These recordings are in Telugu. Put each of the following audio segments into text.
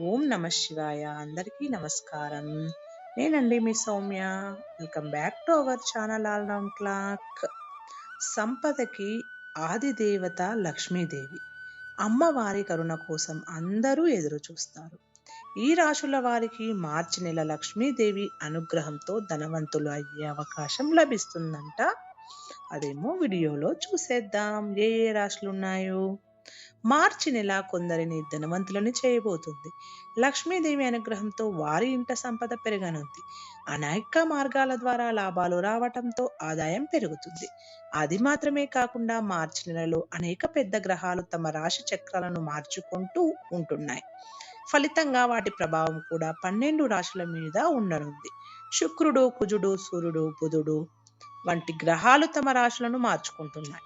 ఓం నమ శివాయ. అందరికీ నమస్కారం. నేనండి మీ Soumya. Welcome back to our channel all round clock. సంపదకి ఆదిదేవత లక్ష్మీదేవి. అమ్మవారి కరుణ కోసం అందరూ ఎదురు చూస్తారు. ఈ రాశుల వారికి మార్చి నెల లక్ష్మీదేవి అనుగ్రహంతో ధనవంతులు అయ్యే అవకాశం లభిస్తుందంట. అదేమో వీడియోలో చూసేద్దాం. ఏ ఏ రాశులు ఉన్నాయో మార్చి నెల కొందరిని ధనవంతులని చేయబోతుంది. లక్ష్మీదేవి అనుగ్రహంతో వారి ఇంట సంపద పెరగనుంది. అనేక మార్గాల ద్వారా లాభాలు రావటంతో ఆదాయం పెరుగుతుంది. అది మాత్రమే కాకుండా మార్చి నెలలో అనేక పెద్ద గ్రహాలు తమ రాశి చక్రాలను మార్చుకుంటూ ఉంటున్నాయి. ఫలితంగా వాటి ప్రభావం కూడా పన్నెండు రాశుల మీద ఉండనుంది. శుక్రుడు కుజుడు సూర్యుడు బుధుడు వంటి గ్రహాలు తమ రాశులను మార్చుకుంటున్నాయి.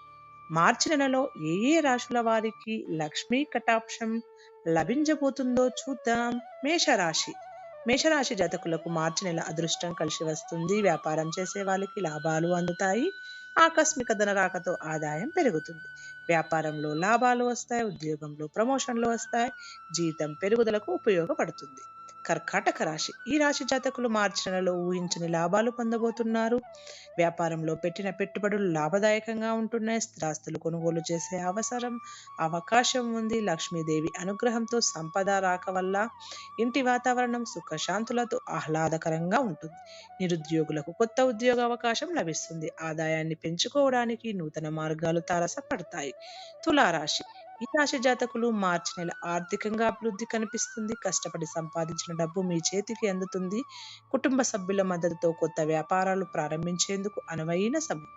మార్చి నెలలో ఏ ఏ రాశుల వారికి లక్ష్మీ కటాక్షం లభించబోతుందో చూద్దాం. మేషరాశి. మేషరాశి జాతకులకు మార్చి నెల అదృష్టం కలిసి వస్తుంది. వ్యాపారం చేసే వాళ్ళకి లాభాలు అందుతాయి. ఆకస్మిక ధనరాకతో ఆదాయం పెరుగుతుంది. వ్యాపారంలో లాభాలు వస్తాయి. ఉద్యోగంలో ప్రమోషన్లు వస్తాయి. జీతం పెరుగుదలకు ఉపయోగపడుతుంది. కర్కాటక రాశి. ఈ రాశి జాతకులు మార్చి నెలలో ఊహించని లాభాలు పొందబోతున్నారు. వ్యాపారంలో పెట్టిన పెట్టుబడులు లాభదాయకంగా ఉంటున్నాయి. స్థిరాస్తులు కొనుగోలు చేసే అవసరం అవకాశం ఉంది. లక్ష్మీదేవి అనుగ్రహంతో సంపద రాక వల్ల ఇంటి వాతావరణం సుఖశాంతులతో ఆహ్లాదకరంగా ఉంటుంది. నిరుద్యోగులకు కొత్త ఉద్యోగ అవకాశం లభిస్తుంది. ఆదాయాన్ని పెంచుకోవడానికి నూతన మార్గాలు తారసపడతాయి. తులారాశి. ఈ రాశి జాతకులు మార్చి నెల ఆర్థికంగా అభివృద్ధి కనిపిస్తుంది. కష్టపడి సంపాదించిన డబ్బు మీ చేతికి అందుతుంది. కుటుంబ సభ్యుల మద్దతుతో కొత్త వ్యాపారాలు ప్రారంభించేందుకు అనువైన సమయం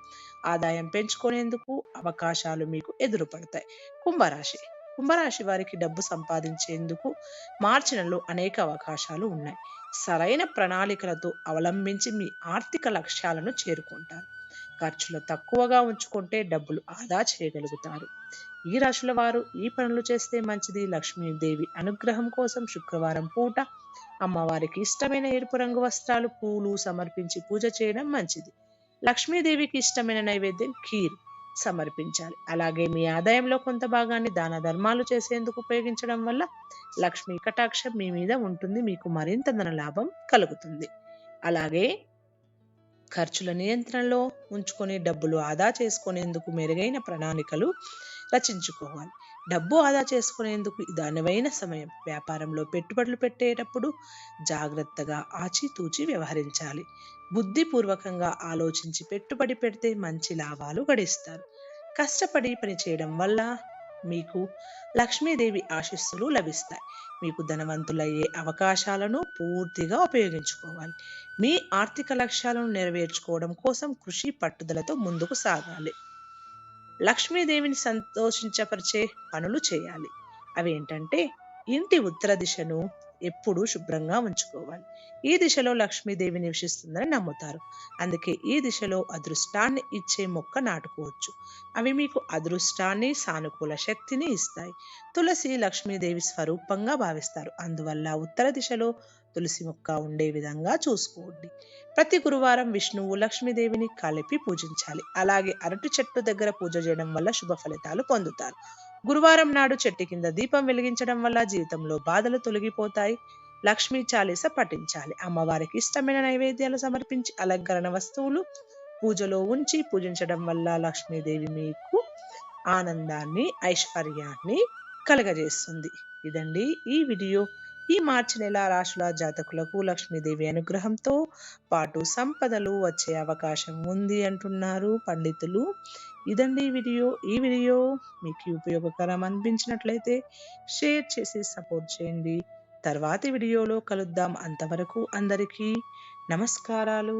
ఆదాయం పెంచుకునేందుకు అవకాశాలు మీకు ఎదురుపడతాయి. కుంభరాశి. కుంభరాశి వారికి డబ్బు సంపాదించేందుకు మార్చి నెలలో అనేక అవకాశాలు ఉన్నాయి. సరైన ప్రణాళికలతో అవలంబించి మీ ఆర్థిక లక్ష్యాలను చేరుకుంటారు. ఖర్చులు తక్కువగా ఉంచుకుంటే డబ్బులు ఆదా చేయగలుగుతారు. ఈ రాశుల వారు ఈ పనులు చేస్తే మంచిది. లక్ష్మీదేవి అనుగ్రహం కోసం శుక్రవారం పూట అమ్మవారికి ఇష్టమైన ఎరుపు రంగు వస్త్రాలు పూలు సమర్పించి పూజ చేయడం మంచిది. లక్ష్మీదేవికి ఇష్టమైన నైవేద్యం ఖీర్ సమర్పించాలి. అలాగే మీ ఆదాయంలో కొంత భాగాన్ని దాన ధర్మాలు చేసేందుకు ఉపయోగించడం వల్ల లక్ష్మీ కటాక్షం మీ మీద ఉంటుంది. మీకు మరింత ధన లాభం కలుగుతుంది. అలాగే ఖర్చుల నియంత్రణలో ఉంచుకొని డబ్బులు ఆదా చేసుకునేందుకు మెరుగైన ప్రణాళికలు రచించుకోవాలి. డబ్బు ఆదా చేసుకునేందుకు ఇదానమైన అనువైన సమయం. వ్యాపారంలో పెట్టుబడులు పెట్టేటప్పుడు జాగ్రత్తగా ఆచితూచి వ్యవహరించాలి. బుద్ధిపూర్వకంగా ఆలోచించి పెట్టుబడి పెడితే మంచి లాభాలు గడిస్తారు. కష్టపడి పని చేయడం వల్ల మీకు లక్ష్మీదేవి ఆశీస్సులు లభిస్తాయి. మీకు ధనవంతులయ్యే అవకాశాలను పూర్తిగా ఉపయోగించుకోవాలి. మీ ఆర్థిక లక్ష్యాలను నెరవేర్చుకోవడం కోసం కృషి పట్టుదలతో ముందుకు సాగాలి. లక్ష్మీదేవిని సంతోషించపరిచే పనులు చేయాలి. అవి ఏంటంటే ఇంటి ఉత్తర దిశను ఎప్పుడూ శుభ్రంగా ఉంచుకోవాలి. ఈ దిశలో లక్ష్మీదేవి నివసిస్తుందని నమ్ముతారు. అందుకే ఈ దిశలో అదృష్టాన్ని ఇచ్చే మొక్క నాటుకోవచ్చు. అవి మీకు అదృష్టాన్ని సానుకూల శక్తిని ఇస్తాయి. తులసి లక్ష్మీదేవి స్వరూపంగా భావిస్తారు. అందువల్ల ఉత్తర దిశలో తులసి మొక్క ఉండే విధంగా చూసుకోండి. ప్రతి గురువారం విష్ణువు లక్ష్మీదేవిని కలిపి పూజించాలి. అలాగే అరటి చెట్టు దగ్గర పూజ చేయడం వల్ల శుభ ఫలితాలు పొందుతారు. గురువారం నాడు చెట్టు కింద దీపం వెలిగించడం వల్ల జీవితంలో బాధలు తొలగిపోతాయి. లక్ష్మీ చాలీస పఠించాలి. అమ్మవారికి ఇష్టమైన నైవేద్యాలు సమర్పించి అలంకరణ వస్తువులు పూజలో ఉంచి పూజించడం వల్ల లక్ష్మీదేవి మీకు ఆనందాన్ని ఐశ్వర్యాన్ని కలగజేస్తుంది. ఇదండి ఈ వీడియో. ఈ మార్చి నెల రాశుల జాతకులకు లక్ష్మీదేవి అనుగ్రహంతో పాటు సంపదలు వచ్చే అవకాశం ఉంది అంటున్నారు పండితులు. ఇదండి వీడియో. ఈ వీడియో మీకు ఉపయోగకరం అనిపించినట్లయితే షేర్ చేసి సపోర్ట్ చేయండి. తర్వాతి వీడియోలో కలుద్దాం అంతవరకు అందరికీ నమస్కారాలు.